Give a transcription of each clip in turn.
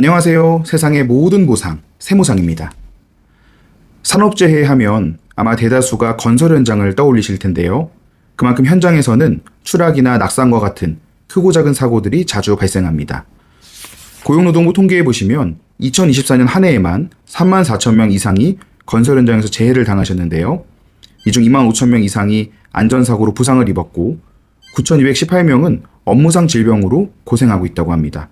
안녕하세요. 세상의 모든 보상, 세모상입니다. 산업재해 하면 아마 대다수가 건설 현장을 떠올리실 텐데요. 그만큼 현장에서는 추락이나 낙상과 같은 크고 작은 사고들이 자주 발생합니다. 고용노동부 통계에 보시면 2024년 한 해에만 3만 4천 명 이상이 건설 현장에서 재해를 당하셨는데요. 이 중 2만 5천 명 이상이 안전사고로 부상을 입었고 9,218명은 업무상 질병으로 고생하고 있다고 합니다.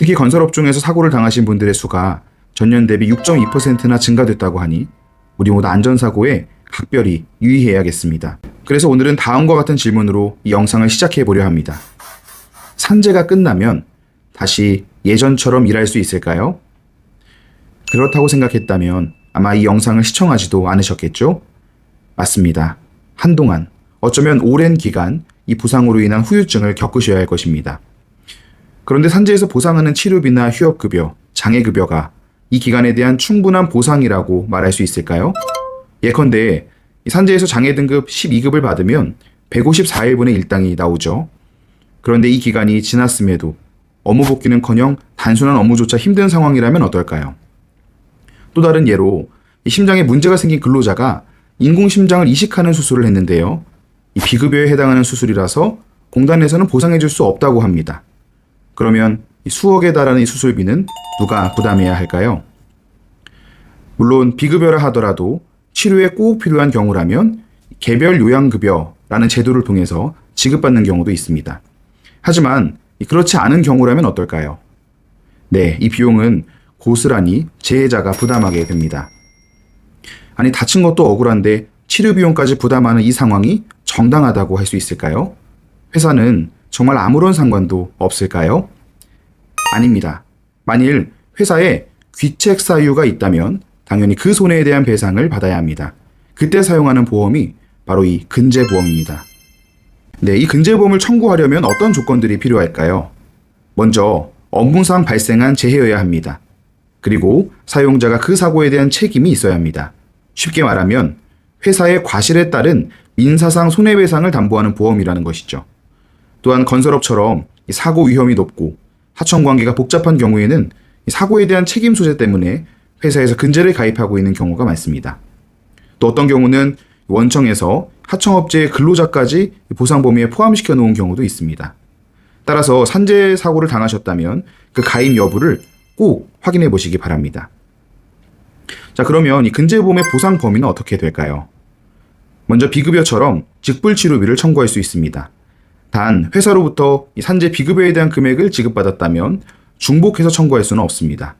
특히 건설업종에서 사고를 당하신 분들의 수가 전년 대비 6.2%나 증가됐다고 하니 우리 모두 안전사고에 각별히 유의해야겠습니다. 그래서 오늘은 다음과 같은 질문으로 이 영상을 시작해 보려 합니다. 산재가 끝나면 다시 예전처럼 일할 수 있을까요? 그렇다고 생각했다면 아마 이 영상을 시청하지도 않으셨겠죠? 맞습니다. 한동안, 어쩌면 오랜 기간 이 부상으로 인한 후유증을 겪으셔야 할 것입니다. 그런데 산재에서 보상하는 치료비나 휴업급여, 장애급여가 이 기간에 대한 충분한 보상이라고 말할 수 있을까요? 예컨대 이 산재에서 장애 등급 12급을 받으면 154일분의 일당이 나오죠. 그런데 이 기간이 지났음에도 업무 복귀는커녕 단순한 업무조차 힘든 상황이라면 어떨까요? 또 다른 예로 이 심장에 문제가 생긴 근로자가 인공심장을 이식하는 수술을 했는데요. 이 비급여에 해당하는 수술이라서 공단에서는 보상해줄 수 없다고 합니다. 그러면 이 수억에 달하는 이 수술비는 누가 부담해야 할까요? 물론 비급여라 하더라도 치료에 꼭 필요한 경우라면 개별 요양급여라는 제도를 통해서 지급받는 경우도 있습니다. 하지만 그렇지 않은 경우라면 어떨까요? 네, 이 비용은 고스란히 재해자가 부담하게 됩니다. 아니, 다친 것도 억울한데 치료 비용까지 부담하는 이 상황이 정당하다고 할 수 있을까요? 회사는 정말 아무런 상관도 없을까요? 아닙니다. 만일 회사에 귀책 사유가 있다면 당연히 그 손해에 대한 배상을 받아야 합니다. 그때 사용하는 보험이 바로 이 근제보험입니다. 네, 이 근제보험을 청구하려면 어떤 조건들이 필요할까요? 먼저 업무상 발생한 재해여야 합니다. 그리고 사용자가 그 사고에 대한 책임이 있어야 합니다. 쉽게 말하면 회사의 과실에 따른 민사상 손해배상을 담보하는 보험이라는 것이죠. 또한 건설업처럼 사고 위험이 높고 하청 관계가 복잡한 경우에는 사고에 대한 책임 소재 때문에 회사에서 근제를 가입하고 있는 경우가 많습니다. 또 어떤 경우는 원청에서 하청업체의 근로자까지 보상 범위에 포함시켜 놓은 경우도 있습니다. 따라서 산재 사고를 당하셨다면 그 가입 여부를 꼭 확인해 보시기 바랍니다. 자, 그러면 이 근제보험의 보상 범위는 어떻게 될까요? 먼저 비급여처럼 직불치료비를 청구할 수 있습니다. 단 회사로부터 이 산재 비급여에 대한 금액을 지급받았다면 중복해서 청구할 수는 없습니다.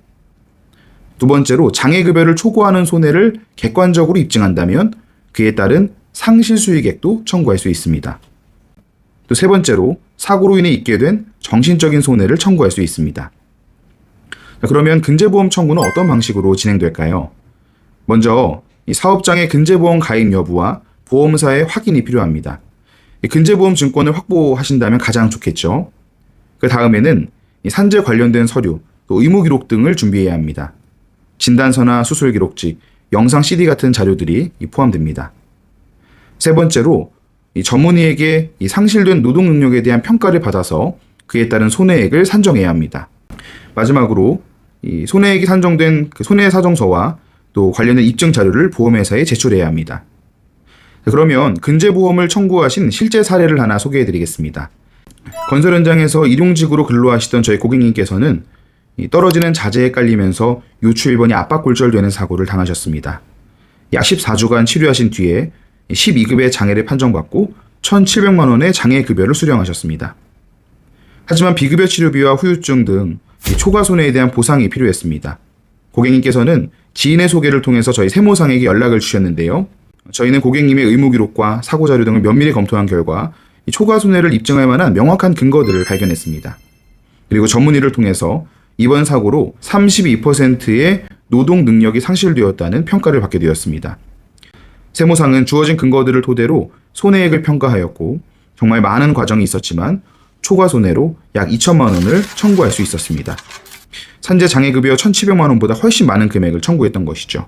두 번째로 장애급여를 초과하는 손해를 객관적으로 입증한다면 그에 따른 상실 수익액도 청구할 수 있습니다. 또 세 번째로 사고로 인해 있게 된 정신적인 손해를 청구할 수 있습니다. 자, 그러면 근제보험 청구는 어떤 방식으로 진행될까요? 먼저 이 사업장의 근제보험 가입 여부와 보험사의 확인이 필요합니다. 이 근제보험 증권을 확보하신다면 가장 좋겠죠. 그 다음에는 이 산재 관련된 서류, 또 의무 기록 등을 준비해야 합니다. 진단서나 수술 기록지, 영상 CD 같은 자료들이 포함됩니다. 세 번째로 이 전문의에게 이 상실된 노동 능력에 대한 평가를 받아서 그에 따른 손해액을 산정해야 합니다. 마지막으로 이 손해액이 산정된 그 손해사정서와 또 관련된 입증 자료를 보험회사에 제출해야 합니다. 그러면 근제보험을 청구하신 실제 사례를 하나 소개해 드리겠습니다. 건설 현장에서 일용직으로 근로하시던 저희 고객님께서는 떨어지는 자재에 깔리면서 요추 1번이 압박 골절되는 사고를 당하셨습니다. 약 14주간 치료하신 뒤에 12급의 장애를 판정받고 1,700만 원의 장애 급여를 수령하셨습니다. 하지만 비급여 치료비와 후유증 등 초과 손해에 대한 보상이 필요했습니다. 고객님께서는 지인의 소개를 통해서 저희 세모상에게 연락을 주셨는데요. 저희는 고객님의 의무 기록과 사고 자료 등을 면밀히 검토한 결과 초과 손해를 입증할 만한 명확한 근거들을 발견했습니다. 그리고 전문의를 통해서 이번 사고로 32%의 노동 능력이 상실되었다는 평가를 받게 되었습니다. 세무상은 주어진 근거들을 토대로 손해액을 평가하였고 정말 많은 과정이 있었지만 초과 손해로 약 2천만 원을 청구할 수 있었습니다. 산재 장애급여 1,700만 원보다 훨씬 많은 금액을 청구했던 것이죠.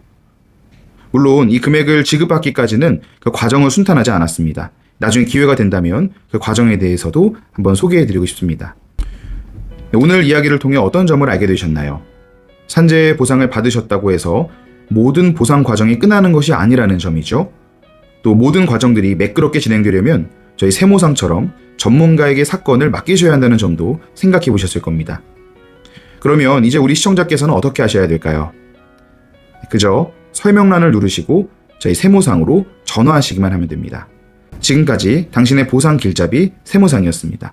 물론 이 금액을 지급받기까지는 그 과정을 순탄하지 않았습니다. 나중에 기회가 된다면 그 과정에 대해서도 한번 소개해 드리고 싶습니다. 네, 오늘 이야기를 통해 어떤 점을 알게 되셨나요? 산재 보상을 받으셨다고 해서 모든 보상 과정이 끝나는 것이 아니라는 점이죠. 또 모든 과정들이 매끄럽게 진행되려면 저희 세모상처럼 전문가에게 사건을 맡기셔야 한다는 점도 생각해 보셨을 겁니다. 그러면 이제 우리 시청자께서는 어떻게 하셔야 될까요? 그저 설명란을 누르시고 저희 세모상으로 전화하시기만 하면 됩니다. 지금까지 당신의 보상 길잡이 세모상이었습니다.